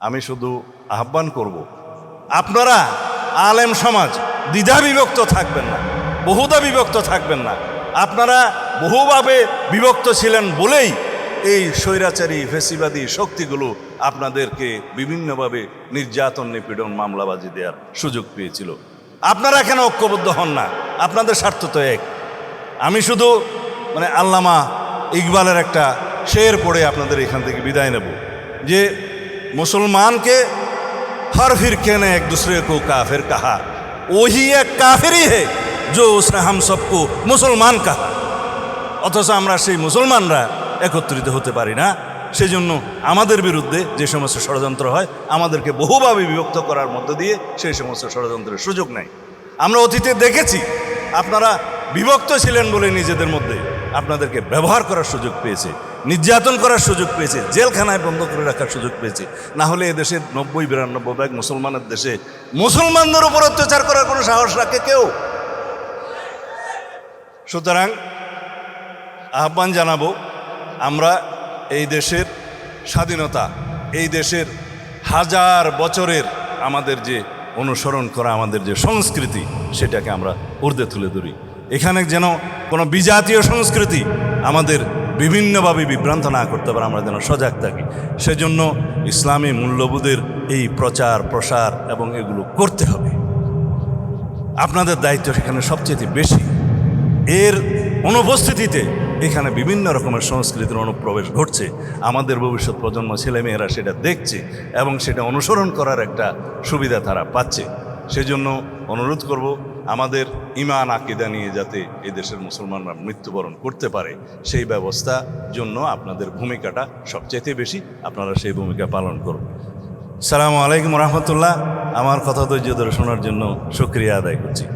আমি শুধু আহ্বান করব, আপনারা আলেম সমাজ, দ্বিধা বিভক্ত থাকবেন না, বহুদা বিভক্ত থাকবেন না। আপনারা বহুভাবে বিভক্ত ছিলেন বলেই এই স্বৈরাচারী, ফেসিবাদী শক্তিগুলো আপনাদেরকে বিভিন্নভাবে নির্যাতন, নিপীড়ন, মামলাবাজি দেওয়ার সুযোগ পেয়েছিল। আপনারা কেন ঐক্যবদ্ধ হন না? আপনাদের স্বার্থ তো এক। আমি শুধু মানে আল্লামা ইকবালের একটা শের পড়ে আপনাদের এখান থেকে বিদায় নেব, যে मुसलमान के हर फिरके ने एक दूसरे को काफिर कहा वही एक काफिर ही है जो उसने हम सबको মুসলমান কাহা অথচ আমরা সেই মুসলমানরা একত্রিত হতে পারি না সেই জন্য আমাদের বিরুদ্ধে যে সমস্ত ষড়যন্ত্র হয় আমাদেরকে বহুভাবে বিভক্ত করার মধ্য দিয়ে সেই সমস্ত ষড়যন্ত্রের সুযোগ নেই আমরা অতীতে দেখেছি আপনারা বিভক্ত ছিলেন বলে নিজেদের মধ্যে আপনাদেরকে ব্যবহার করার সুযোগ পেয়েছে নির্যাতন করার সুযোগ পেয়েছে, জেলখানায় বন্ধ করে রাখার সুযোগ পেয়েছে। না হলে এদেশের নব্বই, বিরানব্বই ভাগ মুসলমানের দেশে মুসলমানদের উপর অত্যাচার করার কোনো সাহস রাখে কেউ? সুতরাং আহ্বান জানাব, আমরা এই দেশের স্বাধীনতা, এই দেশের হাজার বছরের আমাদের যে অনুসরণ করা, আমাদের যে সংস্কৃতি, সেটাকে আমরা ঊর্ধ্বে তুলে ধরি। এখানে যেন কোনো বিজাতীয় সংস্কৃতি আমাদের বিভিন্নভাবে বিভ্রান্ত না করতে পারে, আমরা যেন সজাগ থাকি। সেজন্য ইসলামী মূল্যবোধের এই প্রচার, প্রসার এবং এগুলো করতে হবে। আপনাদের দায়িত্ব সেখানে সবচেয়ে বেশি। এর অনুপস্থিতিতে এখানে বিভিন্ন রকমের সংস্কৃতির অনুপ্রবেশ ঘটছে। আমাদের ভবিষ্যৎ প্রজন্ম ছেলেমেয়েরা সেটা দেখছে এবং সেটা অনুসরণ করার একটা সুবিধা তারা পাচ্ছে। সেজন্য অনুরোধ করব আমাদের ইমান আকিদা নিয়ে যাতে এই দেশের মুসলমানরা মৃত্যুবরণ করতে পারে, সেই ব্যবস্থা জন্য আপনাদের ভূমিকাটা সবচাইতে বেশি আপনারা সেই ভূমিকা পালন করুন। সালামু আলাইকুম রহমতুল্লাহ। আমার কথা ধৈর্য ধরে শোনার জন্য সুক্রিয়া আদায় করছি।